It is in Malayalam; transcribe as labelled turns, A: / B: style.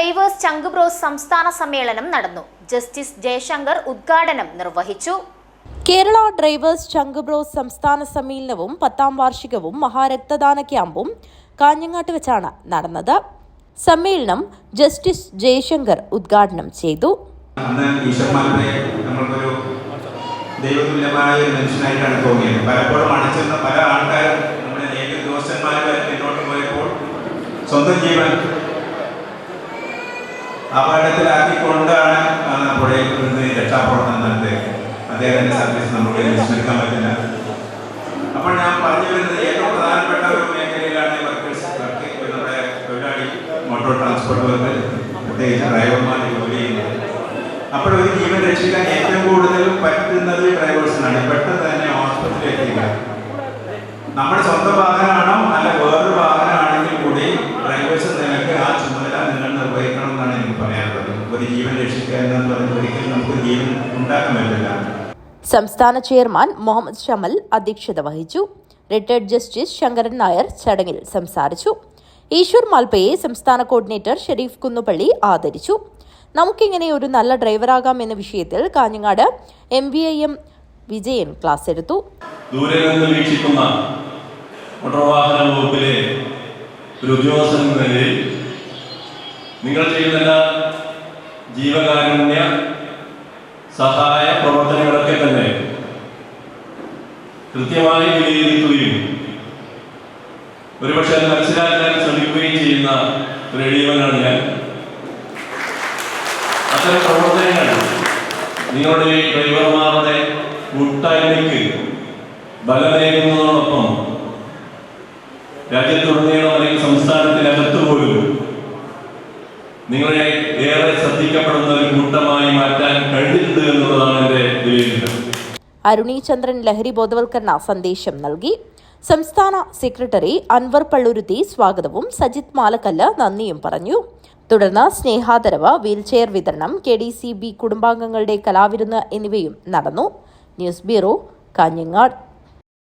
A: ഡ്രൈവേഴ്സ് ചങ്കുബ്രോസ് സംസ്ഥാന സമ്മേളനം നടന്നു. ജസ്റ്റിസ് ജയശങ്കർ ഉദ്ഘാടനം നിർവഹിച്ചു.
B: കേരള ഡ്രൈവേഴ്സ് ചങ്കുബ്രോസ് സംസ്ഥാന സമ്മേളനവും പത്താം വാർഷികവും മഹാരക്തദാന ക്യാമ്പും കാഞ്ഞങ്ങാട്ട് വെച്ചാണ് നടന്നത്. സമ്മേളനം ജസ്റ്റിസ് ജയശങ്കർ ഉദ്ഘാടനം ചെയ്തു.
C: ദൈവതുല്യമായ ഒരു മനുഷ്യനായിട്ടാണ് തോന്നിയത്. പലപ്പോഴും അണിച്ചെന്ന പല ആൾക്കാരും നമ്മുടെ പിന്നോട്ട് പോയപ്പോൾ സ്വന്തം ജീവൻ അപകടത്തിലാക്കിക്കൊണ്ടാണ് പുഴയിൽ നിന്ന് രക്ഷാപ്രവർത്തനം നടത്തിയത്. അദ്ദേഹത്തിന്റെ സർവീസ് നമുക്ക് വിസ്മരിക്കാൻ പറ്റില്ല. അപ്പോൾ ഞാൻ പറഞ്ഞു വരുന്നത് ഏറ്റവും പ്രധാനപ്പെട്ട ഒരു മേഖലയിലാണ് വർക്കേഴ്സ് വർക്ക് നമ്മുടെ തൊഴിലാളി മോട്ടോർ ട്രാൻസ്പോർട്ട് വർക്ക് പ്രത്യേകിച്ച് ഡ്രൈവർമാർ ജോലി ചെയ്യുന്നത്. അപ്പോൾ ഒരു ജീവൻ രക്ഷിക്കാൻ ഏറ്റവും കൂടുതൽ പറ്റുന്നത് ഡ്രൈവേഴ്സിനാണ് പെട്ടെന്ന് തന്നെ ഹോസ്പിറ്റലിൽ എത്തിക്കുക. നമ്മുടെ സ്വന്തം വാഹനമാണോ? അല്ല വേറൊരു എന്ന് പറയുന്നത് ഒരിക്കലും നമുക്ക് ജീവൻ ഉണ്ടാക്കാൻ പറ്റില്ല
B: സംസ്ഥാന ചെയർമാൻ മുഹമ്മദ് ഷമൽ അധ്യക്ഷത വഹിച്ചു. റിട്ടയർഡ് ജസ്റ്റിസ് ശങ്കരൻ നായർ ചടങ്ങിൽ സംസാരിച്ചു. ഈശ്വർ മാൽപ്പയെ സംസ്ഥാന കോർഡിനേറ്റർ ഷെരീഫ് കുന്നുപള്ളി ആദരിച്ചു. നമുക്കിങ്ങനെ ഒരു നല്ല ഡ്രൈവറാകാം എന്ന വിഷയത്തിൽ Kanhangad M V I M Vijayan class എടുത്തു.
D: ദൂരെ നിന്ന് വീക്ഷിക്കുന്ന മോട്ടോർ വാഹന വകുപ്പിലെ ഒരു ഉദ്യോഗസ്ഥൻ നിലയിൽ നിങ്ങൾ ചെയ്യുന്ന എല്ലാ ജീവകാരുണ്യ സഹായ പ്രവർത്തനങ്ങളൊക്കെ തന്നെ കൃത്യമായി വിലയിരുത്തുകയും ഒരുപക്ഷെ അത് മനസ്സിലാക്കാൻ ശ്രമിക്കുകയും ചെയ്യുന്ന ഒരു എളിയവനാണ് ഞാൻ. അത്തരം പ്രവർത്തനങ്ങൾ നിങ്ങളുടെ ഡ്രൈവർമാരുടെ കൂട്ടായ്മയ്ക്ക് ബലമേകുന്നതോടൊപ്പം രാജ്യത്തുടനീളം അല്ലെങ്കിൽ സംസ്ഥാനത്തിനകത്ത് പോലും നിങ്ങളെ ഏറെ ശ്രദ്ധിക്കപ്പെടുന്ന ഒരു കൂട്ടമായി മാറ്റാൻ കഴിഞ്ഞിട്ടുണ്ട് എന്നുള്ളതാണ് എന്റെ
B: അരുണി ചന്ദ്രൻ ലഹരി ബോധവൽക്കരണ സന്ദേശം നൽകി. സംസ്ഥാന സെക്രട്ടറി അൻവർ പള്ളുരുത്തി സ്വാഗതവും സജിത് മാലക്കല്ല് നന്ദിയും പറഞ്ഞു. തുടർന്ന് സ്നേഹാദരവ് വീൽചെയർ വിതരണം കെ ഡി സി ബി കുടുംബാംഗങ്ങളുടെ കലാവിരുന്ന് എന്നിവയും നടന്നു. News bureau Kanhangad.